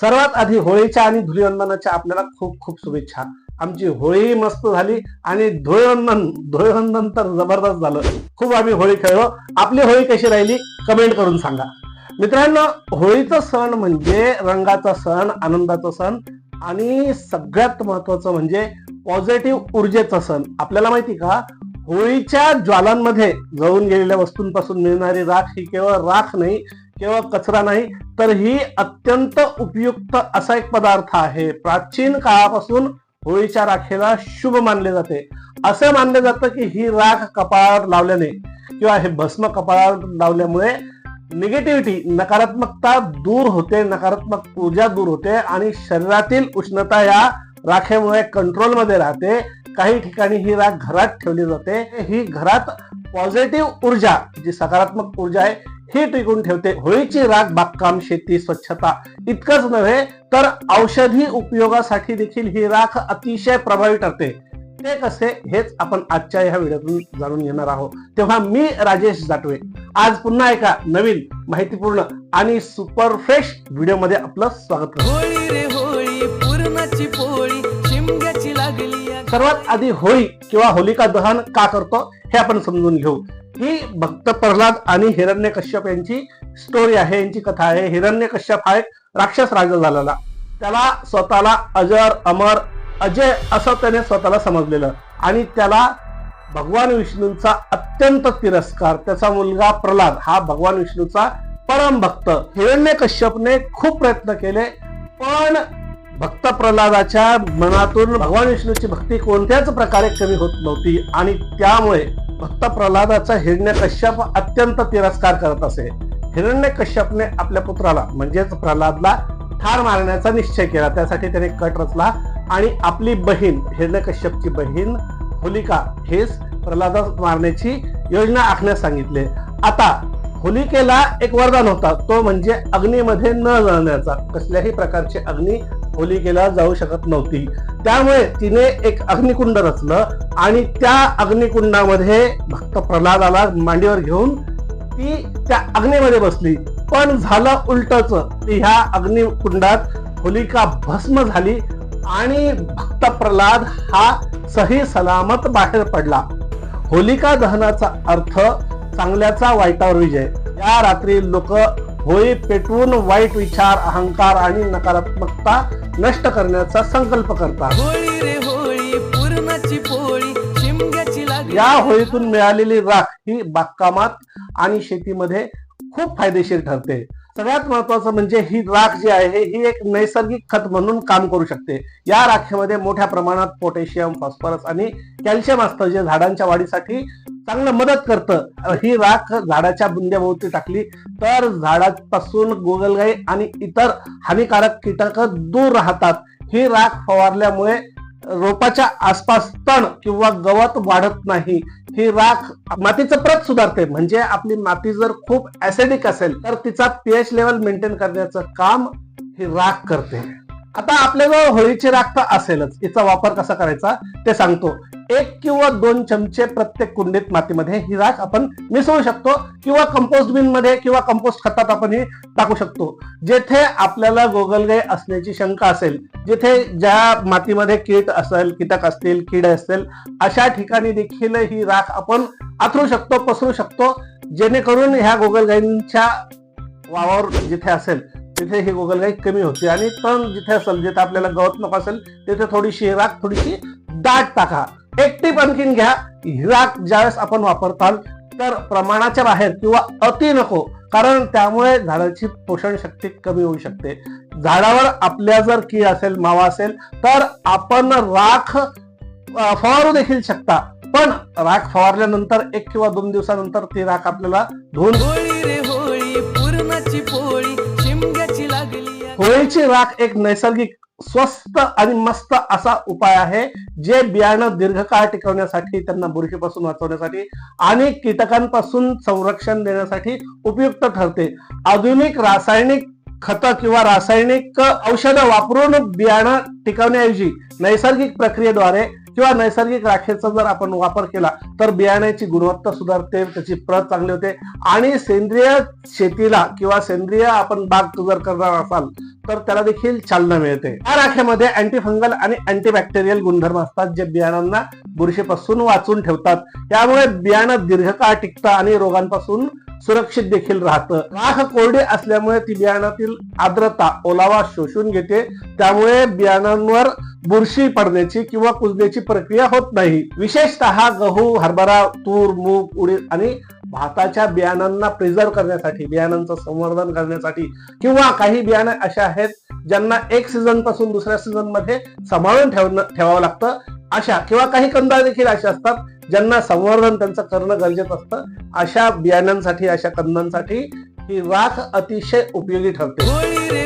सर्वात आधी होळीच्या आणि धुलीवंदनाच्या आपल्याला खूप खूप शुभेच्छा. आमची होळी मस्त झाली आणि धुळवंदन धुळवंदन तर जबरदस्त झालं. खूप आम्ही होळी खेळलो. आपली होळी कशी राहिली? कमेंट करून सांगा. मित्रांनो होळीचा सण म्हणजे रंगाचा सण आनंदाचा सण आणि सगळ्यात महत्वाचं म्हणजे पॉझिटिव्ह ऊर्जेचा सण. आपल्याला माहिती का? होळीच्या ज्वालांमध्ये जळून गेलेल्या वस्तूंपासून मिळणारी राख ही केवळ राख नाही केवळ कचरा नाही तर ही अत्यंत उपयुक्त असा एक पदार्थ आहे. प्राचीन काळापासून होळीच्या राखेला शुभ मानले जाते. असं मानलं जातं की ही राख कपाळावर लावल्याने किंवा हे भस्म कपाळावर लावल्यामुळे निगेटिव्हिटी नकारात्मकता दूर होते नकारात्मक ऊर्जा दूर होते आणि शरीरातील उष्णता या राखेमुळे कंट्रोलमध्ये राहते. काही ठिकाणी ही राख घरात ठेवली जाते. ही घरात पॉझिटिव्ह ऊर्जा जी सकारात्मक ऊर्जा आहे ही टिकून ठेवते. होळीची राख बागकाम शेती स्वच्छता इतकंच नव्हे तर औषधी उपयोगासाठी देखील ही राख अतिशय प्रभावी ठरते. ते कसे हेच आपण आजच्या ह्या व्हिडिओतून जाणून घेणार आहोत. तेव्हा मी राजेश जाटवे. आज पुन्हा एका नवीन माहितीपूर्ण आणि सुपर फ्रेश व्हिडिओमध्ये आपलं स्वागत करतो. सर्वात आधी होळी किंवा होलिका दहन का करतो हे आपण समजून घेऊ. ही भक्त प्रल्हाद आणि हिरण्य कश्यप यांची स्टोरी आहे यांची कथा आहे. हिरण्य कश्यप हा एक राक्षस राजा झालेला. त्याला स्वतःला अजर अमर अजय असं त्याने स्वतःला समजलेलं. आणि त्याला भगवान विष्णूंचा अत्यंत तिरस्कार त्याचा मुलगा प्रल्हाद हा भगवान विष्णूचा परम भक्त. हिरण्य कश्यपने खूप प्रयत्न केले पण भक्त प्रल्हादाच्या मनातून भगवान विष्णूची भक्ती कोणत्याच प्रकारे कमी होत नव्हती आणि त्यामुळे भक्त प्रल्हादाचा हिरण्य कश्यप अत्यंत तिरस्कार करत असे. हिरण्य कश्यपने आपल्या पुत्राला म्हणजेच प्रल्हादला ठार मारण्याचा निश्चय केला. त्यासाठी त्याने कट रचला आणि आपली बहीण हिरण्य कश्यपची बहीण होलिका हेच प्रल्हादा मारण्याची योजना आखण्यास सांगितले. आता होलिकेला एक वरदान होता. तो म्हणजे अग्नीमध्ये न जळण्याचा. कसल्याही प्रकारची अग्नी होलिकेला जाऊ शकत नव्हती. त्यामुळे तिने एक अग्निकुंड रचलं आणि त्या अग्निकुंडामध्ये भक्त प्रल्हादाला मांडीवर घेऊन ती त्या अग्नीमध्ये बसली. पण झालं उलटच. ह्या अग्निकुंडात होलिका भस्म झाली आणि भक्त प्रल्हाद हा सही सलामत बाहेर पडला. होलिका दहनाचा अर्थ चांगल्याचा वाईटावर विजय. या रात्री लोक होळी पेटवून वाईट विचार अहंकार आणि नकारात्मकता नष्ट करण्याचा संकल्प करतात. होळी रे होळी पूर्णाची पोळी शिमग्याची लागली. या होळीतून मिळालेली राख ही बागकामात आणि शेतीमध्ये खूप फायदेशीर ठरते. सगळ्यात महत्वाचं म्हणजे ही राख जी आहे ही एक नैसर्गिक खत म्हणून काम करू शकते. या राखेमध्ये मोठ्या प्रमाणात पोटॅशियम फॉस्फरस आणि कॅल्शियम असतं जे झाडांच्या वाढीसाठी चांगलं मदत करतं. ही राख झाडाच्या बुंद्याभोवती टाकली तर झाडापासून गोगलगाई आणि इतर हानिकारक कीटक दूर राहतात. ही राख फवारल्यामुळे रोपाच्या आसपास तण किंवा गवत वाढत नाही. ही राख मातीचं प्रत सुधारते. म्हणजे आपली माती जर खूप ऍसिडिक असेल तर तिचा पीएच लेवल मेंटेन करण्याचं काम ही राख करते. आता आपल्याजवळ होळीची राख तर असेलच. हिचा वापर कसा करायचा ते सांगतो. एक किंवा दोन चमचे प्रत्येक कुंडीत मातीमध्ये ही राख आपण मिसळू शकतो किंवा कंपोस्ट बिनमध्ये किंवा कंपोस्ट खतात आपण ही टाकू शकतो. जेथे आपल्याला गोगलगाई असण्याची शंका असेल जिथे ज्या मातीमध्ये कीट असेल कीटक असतील कीड असतील अशा ठिकाणी देखील ही राख आपण आथरू शकतो पसरू शकतो. जेणेकरून ह्या गोगलगाईंच्या वावर जिथे असेल तिथे ही गोगलगाई कमी होते. आणि तण जिथे असेल जिथे आपल्याला गवत नको असेल तिथे थोडीशी राख थोडीशी दाट टाका. एक टीप आणखीन घ्या. ही राख ज्यावेळेस आपण वापरताल तर प्रमाणाच्या बाहेर किंवा अति नको. कारण त्यामुळे झाडाची पोषण शक्ती कमी होऊ शकते. झाडावर आपल्या जर की असेल मावा असेल तर आपण राख फवारू देखील शकता. पण राख फवारल्यानंतर एक किंवा दोन दिवसानंतर ती राख आपल्याला धुवून होळी रे होळी पूर्णाची पोळी. लागली राख एक नैसर्गिक स्वस्त आणि मस्त असा उपाय आहे जे बियाणं दीर्घकाळ टिकवण्यासाठी त्यांना बुरशीपासून वाचवण्यासाठी आणि कीटकांपासून संरक्षण देण्यासाठी उपयुक्त ठरते. आधुनिक रासायनिक खतं किंवा रासायनिक औषधं वापरून बियाणं टिकवण्याऐवजी नैसर्गिक प्रक्रियेद्वारे किंवा नैसर्गिक राखेचा जर आपण वापर केला तर बियाण्याची गुणवत्ता सुधारते त्याची प्रत चांगली होते आणि सेंद्रिय शेतीला किंवा सेंद्रिय आपण बाग जर करणार असाल तर त्याला देखील चालना मिळते. या राख्यामध्ये अँटीफंगल आणि अँटीबॅक्टेरियल गुणधर्म असतात जे बियाणांना बुरशीपासून वाचून ठेवतात. त्यामुळे बियाणं दीर्घकाळ टिकतं आणि रोगांपासून सुरक्षित देखील राहतं. राख कोरडी असल्यामुळे ती बियाणातील आर्द्रता ओलावा शोषून घेते. त्यामुळे बियाणांवर बुरशी पडण्याची किंवा कुजण्याची प्रक्रिया होत नाही. विशेषतः गहू हरभरा तूर मूग उडीद आणि भाताच्या बियाणांना प्रिझर्व करण्यासाठी बियाणांचं संवर्धन करण्यासाठी किंवा काही बियाणं अशा आहेत ज्यांना एक सीझनपासून दुसऱ्या सीझनमध्ये सांभाळून ठेवणं ठेवावं लागतं. अशा किंवा काही कंदा देखील अशा असतात ज्यांना संवर्धन त्यांचं करणं गरजेचं असतं. अशा बियाण्यांसाठी अशा कंदांसाठी ही राख अतिशय उपयोगी ठरते.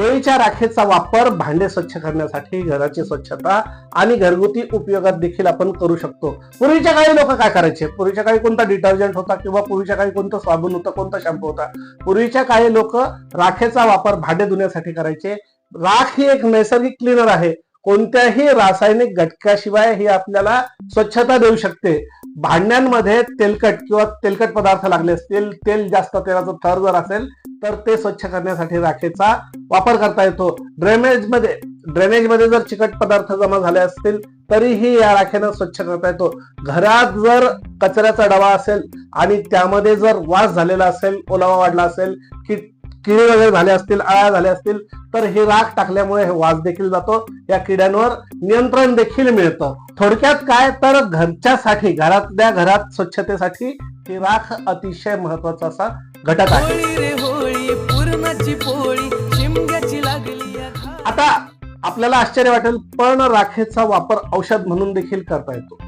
होळीच्या राखेचा वापर भांडे स्वच्छ करण्यासाठी घराची स्वच्छता आणि घरगुती उपयोगात देखील आपण करू शकतो. पूर्वीच्या काळी लोक काय करायचे? पूर्वीच्या काळी कोणता डिटर्जंट होता किंवा पूर्वीच्या काळी कोणतं साबण होतं कोणता शॅम्पू होता? पूर्वीच्या काळी लोक राखेचा वापर भांडे धुण्यासाठी करायचे. राख ही एक नैसर्गिक क्लीनर आहे. कोणत्याही रासायनिक घटकाशिवाय ही आपल्याला स्वच्छता देऊ शकते. भांड्यांमध्ये तेलकट किंवा तेलकट पदार्थ लागले असतील तेल जास्त तेलाचं थर जर असेल तर ते स्वच्छ करण्यासाठी राखेचा वापर करता येतो. ड्रेनेजमध्ये ड्रेनेजमध्ये जर चिकट पदार्थ जमा झाले असतील तरीही या राखेनं स्वच्छ करता येतो. घरात जर कचऱ्याचा डबा असेल आणि त्यामध्ये जर वास झालेला असेल ओलावा वाढला असेल की किडे वगैरे झाले असतील आळ्या झाल्या असतील तर ही राख टाकल्यामुळे हे वास देखील जातो. या किड्यांवर नियंत्रण देखील मिळतं. थोडक्यात काय? तर घरच्यासाठी घरातल्या घरात स्वच्छतेसाठी ही राख अतिशय महत्त्वाचा असा घटक आहे होळी रे होळी पुरणाची पोळी शिमग्याची लागली या घाई. आता आपल्याला आश्चर्य वाटेल पण राखेचा वापर औषध म्हणून देखील करता येतो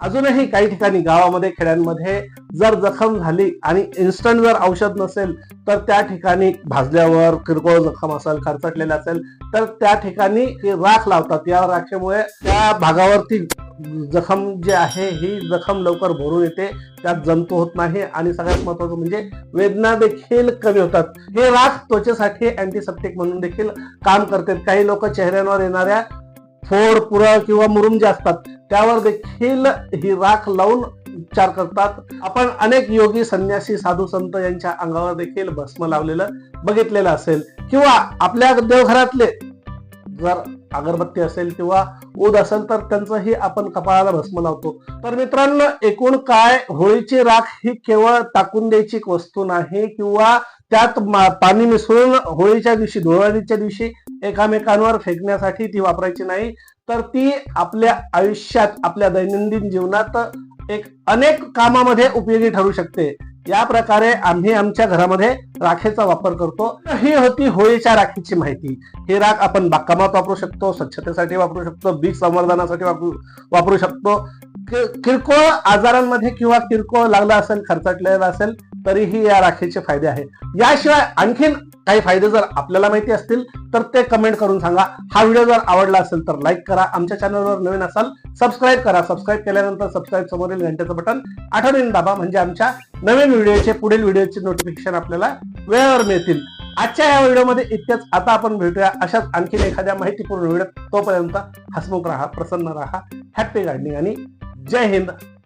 अजूनही काही ठिकाणी गावामध्ये खेड्यांमध्ये जर जखम झाली आणि इन्स्टंट जर औषध नसेल तर त्या ठिकाणी भाजल्यावर किरकोळ जखम असेल खरचटलेला असेल तर त्या ठिकाणी राख लावतात. या राखेमुळे त्या भागावरती जखम जी आहे ही जखम लवकर भरून येते. त्यात जंतू होत नाही आणि सगळ्यात महत्वाचं म्हणजे वेदना देखील कमी होतात. हे राख त्वचेसाठी अँटीसेप्टिक म्हणून देखील काम करते. काही लोक चेहऱ्यांवर येणाऱ्या फोड पुरळ किंवा मुरुम जे असतात त्यावर देखील ही राख लावून उपचार करतात. आपण अनेक योगी संन्यासी साधू संत यांच्या अंगावर देखील भस्म लावलेलं बघितलेलं असेल. किंवा आपल्या देवघरातले जर अगरबत्ती असेल किंवा ऊद असेल तर त्यांचंही आपण कपाळाला भस्म लावतो. तर मित्रांनो एकूण काय? होळीची राख ही केवळ टाकून द्यायची वस्तू नाही किंवा त्यात पाणी मिसळून होळीच्या दिवशी धुळवडीच्या दिवशी एकामेकांवर फेकण्यासाठी ती वापरायची नाही तर ती आपल्या आयुष्यात आपल्या दैनंदिन जीवनात एक अनेक कामामध्ये उपयोगी ठरू शकते. या प्रकारे आम्ही आमच्या घरामध्ये राखेचा वापर करतो. ही होती होळीच्या राखीची माहिती. ही राख आपण बागकामात वापरू शकतो स्वच्छतेसाठी वापरू शकतो बीज संवर्धनासाठी वापरू वापरू शकतो. किरकोळ आजारांमध्ये किंवा किरकोळ लागला असेल खर्चाटलेला असेल तरीही या राखेचे फायदे आहेत याशिवाय आणखीन काही फायदे जर आपल्याला माहिती असतील तर ते कमेंट करून सांगा. हा व्हिडिओ जर आवडला असेल तर लाईक करा. आमच्या चॅनलवर नवीन असाल सबस्क्राईब करा. सबस्क्राईब केल्यानंतर सबस्क्राईब समोरील घंट्याचं बटन आठवणीने दाबा. म्हणजे आमच्या नवीन व्हिडिओचे पुढील व्हिडिओचे नोटिफिकेशन आपल्याला वेळेवर मिळतील. आजच्या या व्हिडिओमध्ये इतकेच. आता आपण भेटूया अशाच आणखीन एखाद्या माहितीपूर्ण व्हिडिओ तोपर्यंत हसमुख राहा प्रसन्न राहा. हॅपी गार्डनिंग आणि जय हिंद.